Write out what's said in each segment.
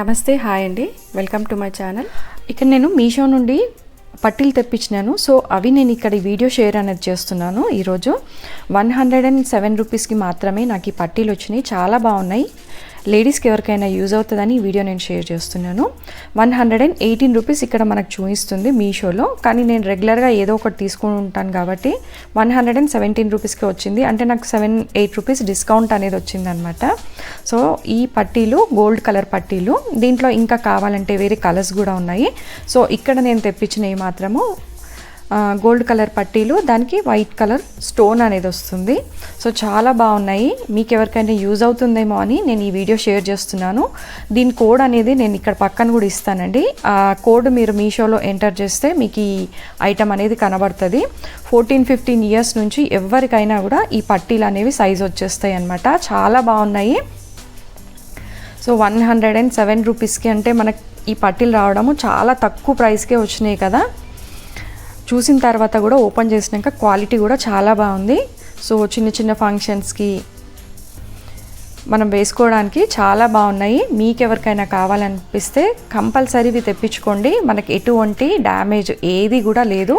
నమస్తే హాయ్ అండి. Welcome to my channel ఇక్కడ నేను మీషో నుండి పట్టీలు తెప్పించినాను. సో అవి నేను ఇక్కడ వీడియో షేర్ అనేది చేస్తున్నాను. ఈరోజు వన్ హండ్రెడ్ అండ్ సెవెన్ రూపీస్కి మాత్రమే నాకు ఈ పట్టీలు వచ్చినాయి. చాలా బాగున్నాయి. లేడీస్కి ఎవరికైనా యూజ్ అవుతుందని ఈ వీడియో నేను షేర్ చేస్తున్నాను. One hundred and eighteen rupees ఇక్కడ మనకు చూపిస్తుంది మీషోలో. కానీ నేను రెగ్యులర్గా ఏదో ఒకటి తీసుకుని ఉంటాను కాబట్టి వన్ హండ్రెడ్ అండ్ సెవెంటీన్ రూపీస్కి వచ్చింది. అంటే నాకు సెవెన్ ఎయిట్ రూపీస్ డిస్కౌంట్ అనేది వచ్చిందనమాట. సో ఈ పట్టీలు గోల్డ్ కలర్ పట్టీలు దీంట్లో ఇంకా కావాలంటే వేరే కలర్స్ కూడా ఉన్నాయి. సో ఇక్కడ నేను తెప్పించినవి మాత్రము గోల్డ్ కలర్ పట్టీలు దానికి వైట్ కలర్ స్టోన్ అనేది వస్తుంది. సో చాలా బాగున్నాయి. మీకు ఎవరికైనా యూజ్ అవుతుందేమో అని నేను ఈ వీడియో షేర్ చేస్తున్నాను. దీని కోడ్ అనేది నేను ఇక్కడ పక్కన కూడా ఇస్తానండి. ఆ కోడ్ మీరు మీషోలో ఎంటర్ చేస్తే మీకు ఈ ఐటమ్ అనేది కనబడుతుంది. ఫోర్టీన్ ఫిఫ్టీన్ ఇయర్స్ నుంచి ఎవరికైనా కూడా ఈ పట్టీలు అనేవి సైజ్ వచ్చేస్తాయి అనమాట చాలా బాగున్నాయి. So one hundred and seven రూపీస్కి అంటే మనకి ఈ పట్టీలు రావడము చాలా తక్కువ ప్రైస్కే వచ్చినాయి కదా. చూసిన తర్వాత కూడా ఓపెన్ చేసినాక క్వాలిటీ కూడా చాలా బాగుంది. సో చిన్న చిన్న ఫంక్షన్స్కి మనం వేసుకోవడానికి చాలా బాగున్నాయి. మీకు ఎవరికైనా కావాలనిపిస్తే కంపల్సరీ ఇవి తెప్పించుకోండి. మనకి ఎటువంటి డ్యామేజ్ ఏది కూడా లేదు.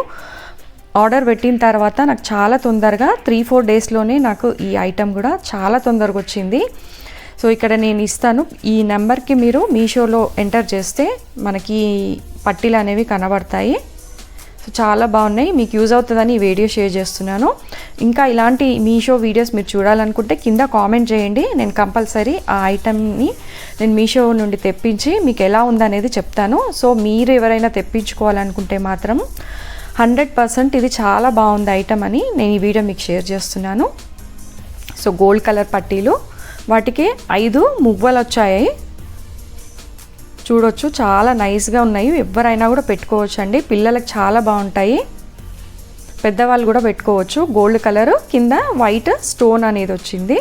ఆర్డర్ పెట్టిన తర్వాత నాకు చాలా తొందరగా త్రీ ఫోర్ డేస్లోనే నాకు ఈ ఐటెం కూడా చాలా తొందరగా వచ్చింది. సో ఇక్కడ నేను ఇస్తాను. ఈ నెంబర్కి మీరు మీషోలో ఎంటర్ చేస్తే మనకి పట్టీలు అనేవి కనబడతాయి. సో చాలా బాగున్నాయి. మీకు యూజ్ అవుతుందని ఈ వీడియో షేర్ చేస్తున్నాను. ఇంకా ఇలాంటి మీషో వీడియోస్ మీరు చూడాలనుకుంటే కింద కామెంట్ చేయండి. నేను కంపల్సరీ ఆ ఐటమ్ని నేను మీషో నుండి తెప్పించి మీకు ఎలా ఉందనేది చెప్తాను. సో మీరు ఎవరైనా తెప్పించుకోవాలనుకుంటే మాత్రం హండ్రెడ్ పర్సెంట్ ఇది చాలా బాగుంది ఐటమ్ అని నేను ఈ వీడియో మీకు షేర్ చేస్తున్నాను. సో గోల్డ్ కలర్ పట్టీలు. వాటికి ఐదు మువ్వలు వచ్చాయి చూడొచ్చు. చాలా నైస్గా ఉన్నాయి. ఎవరైనా కూడా పెట్టుకోవచ్చు అండి పిల్లలకు చాలా బాగుంటాయి. పెద్దవాళ్ళు కూడా పెట్టుకోవచ్చు. గోల్డ్ కలర్ కింద వైట్ స్టోన్ అనేది వచ్చింది.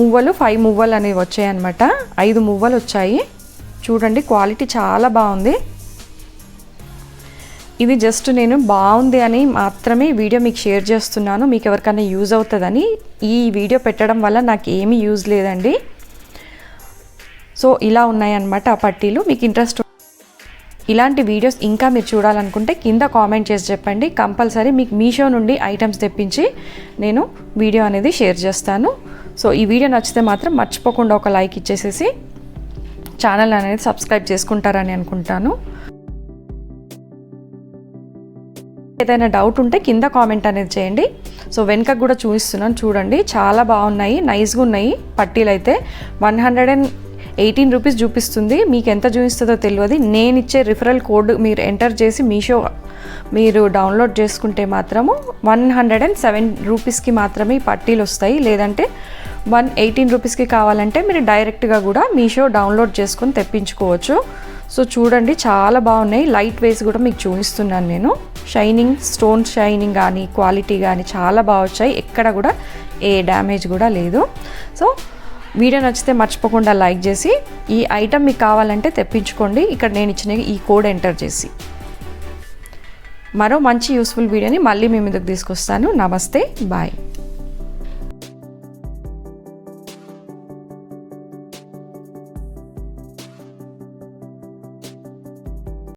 మువ్వలు ఫైవ్ మువ్వలు అనేవి వచ్చాయి అనమాట ఐదు మువ్వలు వచ్చాయి. చూడండి క్వాలిటీ చాలా బాగుంది. ఇది జస్ట్ నేను బాగుంది అని మాత్రమే వీడియో మీకు షేర్ చేస్తున్నాను. మీకు ఎవరికైనా యూజ్ అవుతుందని ఈ వీడియో పెట్టడం వల్ల నాకు ఏమీ యూజ్ లేదండి. సో ఇలా ఉన్నాయన్నమాట ఆ పట్టీలు. మీకు ఇంట్రెస్ట్ ఇలాంటి వీడియోస్ ఇంకా మీరు చూడాలనుకుంటే కింద కామెంట్ చేసి చెప్పండి. కంపల్సరీ మీకు మీషో నుండి ఐటమ్స్ తెప్పించి నేను వీడియో అనేది షేర్ చేస్తాను. సో ఈ వీడియో నచ్చితే మాత్రం మర్చిపోకుండా ఒక లైక్ ఇచ్చేసేసి ఛానల్ అనేది సబ్స్క్రైబ్ చేసుకుంటారని అనుకుంటాను. ఏదైనా డౌట్ ఉంటే కింద కామెంట్ అనేది చేయండి. సో వెనుక కూడా చూపిస్తున్నాను చూడండి. చాలా బాగున్నాయి నైస్గా ఉన్నాయి పట్టీలు అయితే one hundred and eighteen rupees చూపిస్తుంది. మీకు ఎంత చూపిస్తుందో తెలియదు. నేను ఇచ్చే రిఫరల్ కోడ్ మీరు ఎంటర్ చేసి మీషో మీరు డౌన్లోడ్ చేసుకుంటే మాత్రము వన్ హండ్రెడ్ అండ్ సెవెన్ రూపీస్కి మాత్రమే పట్టీలు వస్తాయి. లేదంటే వన్ ఎయిటీన్ రూపీస్కి కావాలంటే మీరు డైరెక్ట్గా కూడా మీషో డౌన్లోడ్ చేసుకొని తెప్పించుకోవచ్చు. సో చూడండి చాలా బాగున్నాయి. లైట్ వేస్ కూడా మీకు చూపిస్తున్నాను నేను. షైనింగ్ స్టోన్ షైనింగ్ కానీ క్వాలిటీ కానీ చాలా బాగా వచ్చాయి. ఎక్కడ కూడా ఏ డ్యామేజ్ కూడా లేదు. సో వీడియో నచ్చితే మర్చిపోకుండా లైక్ చేసి ఈ ఐటమ్ మీకు కావాలంటే తెప్పించుకోండి. ఇక్కడ నేను ఇచ్చిన ఈ కోడ్ ఎంటర్ చేసి. మరో మంచి యూస్ఫుల్ వీడియోని మళ్ళీ మీ ముందుకు తీసుకొస్తాను. నమస్తే. బాయ్.